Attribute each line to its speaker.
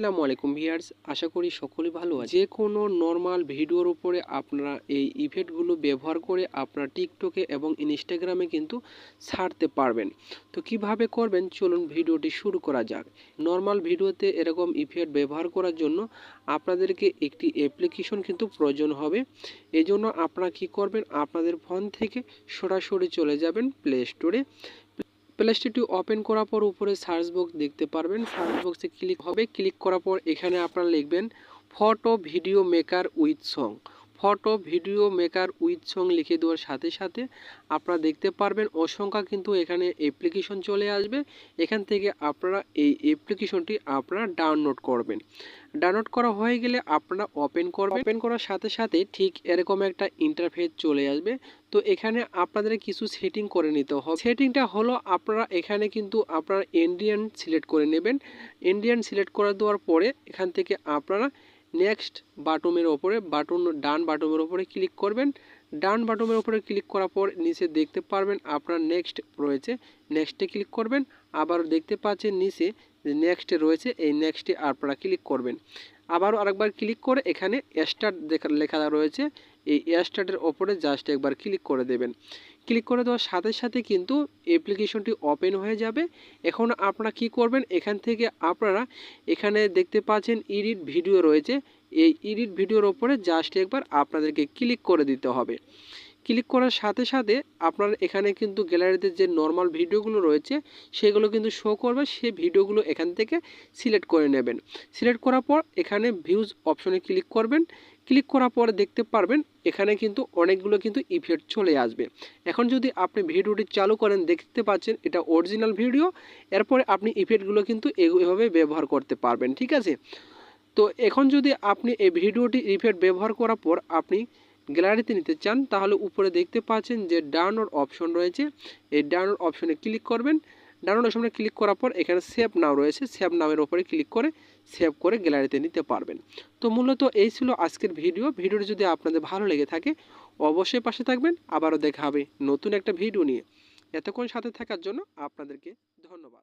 Speaker 1: আসসালামু আলাইকুম ভিয়ার্স আশা করি সকলেই ভালো আছে যে কোনো নর্মাল ভিডিওর উপরে আপনারা এই ইফেক্টগুলো ব্যবহার করে আপনারা টিকটকে এবং ইনস্টাগ্রামে কিন্তু ছাড়তে পারবেন। তো কীভাবে করবেন? চলুন ভিডিওটি শুরু করা যাক। নর্মাল ভিডিওতে এরকম ইফেক্ট ব্যবহার করার জন্য আপনাদেরকে একটি অ্যাপ্লিকেশন কিন্তু প্রয়োজন হবে। এজন্য আপনারা কী করবেন? আপনাদের ফোন থেকে সরাসরি চলে যাবেন প্লে স্টোরে প্লে স্টোরটি ওপেন করার পর উপরে সার্চ বক্স দেখতে পারবেন। সার্চ বক্সে ক্লিক হবে। ক্লিক করার পর এখানে আপনারা লিখবেন photo video maker with song photo, video maker with song লিখে দেওয়ার সাথে সাথে আপনারা দেখতে পারবেন অসংখ্য কিন্তু এখানে অ্যাপ্লিকেশন চলে আসবে। এখান থেকে আপনারা এই অ্যাপ্লিকেশনটি আপনারা ডাউনলোড করবেন। ডাউনলোড করা হয়ে গেলে আপনারা ওপেন করবেন। ওপেন করার সাথে সাথে ঠিক এরকম একটা ইন্টারফেস চলে আসবে। তো এখানে আপনাদের কিছু সেটিং করে নিতে হবে। সেটিংটা হলো আপনারা এখানে কিন্তু আপনারা ইন্ডিয়ান সিলেক্ট করে নেবেন। ইন্ডিয়ান সিলেক্ট করে দেওয়ার পরে এখান থেকে আপনারা নেক্সট বাটনের ওপরে বাটন ডান বাটনের ওপরে ক্লিক করবেন। ডান বাটনের ওপরে ক্লিক করার পর নিচে দেখতে পারবেন আপনার নেক্সট রয়েছে। নেক্সটে ক্লিক করবেন। আবার দেখতে পাচ্ছেন নিচে যে নেক্সটে রয়েছে, এই নেক্সটে আপনারা ক্লিক করবেন। আবারও আরেকবার ক্লিক করে এখানে স্টার্ট লেখা রয়েছে। এই স্টার্টের ওপরে জাস্ট একবার ক্লিক করে দেবেন। ক্লিক করে দেওয়ার সাথে সাথে কিন্তু অ্যাপ্লিকেশনটি ওপেন হয়ে যাবে। এখন আপনারা কি করবেন? এখান থেকে আপনারা এখানে দেখতে পাচ্ছেন ইডিট ভিডিও রয়েছে। এই ইডিট ভিডিওর ওপরে জাস্ট একবার আপনাদেরকে ক্লিক করে দিতে হবে। ক্লিক করার সাথে সাথে আপনার এখানে কিন্তু গ্যালারিতে যে নর্মাল ভিডিওগুলো রয়েছে, সেগুলো কিন্তু শো করবে। সেই ভিডিওগুলো এখান থেকে সিলেক্ট করে নেবেন। সিলেক্ট করার পর এখানে ভিউজ অপশনে ক্লিক করবেন। ক্লিক করার পর দেখতে পারবেন, এখানে কিন্তু অনেকগুলো কিন্তু ইফেক্ট চলে আসবে। এখন যদি আপনি ভিডিওটি চালু করেন, দেখতে পাচ্ছেন এটা অরিজিনাল ভিডিও এরপরে আপনি ইফেক্টগুলো কিন্তু এভাবে ব্যবহার করতে পারবেন, ঠিক আছে? তো এখন যদি আপনি এই ভিডিওটি ইফেক্ট ব্যবহার করার পর আপনি গ্যালারিতে নিতে চান, তাহলে উপরে দেখতে পাচ্ছেন যে ডাউনলোড অপশন রয়েছে। এই ডাউনলোড অপশনে ক্লিক করবেন। ডাউনলোড অপশনে ক্লিক করার পর এখানে সেভ নাও রয়েছে। সেভ নামের ওপরে ক্লিক করে সেভ করে গ্যালারিতে নিতে পারবেন। তো মূলত এই ছিল আজকের ভিডিও। ভিডিওটি যদি আপনাদের ভালো লেগে থাকে, অবশ্যই পাশে থাকবেন। আবারও দেখা হবে নতুন একটা ভিডিও নিয়ে। এতক্ষণ সাথে থাকার জন্য আপনাদেরকে ধন্যবাদ।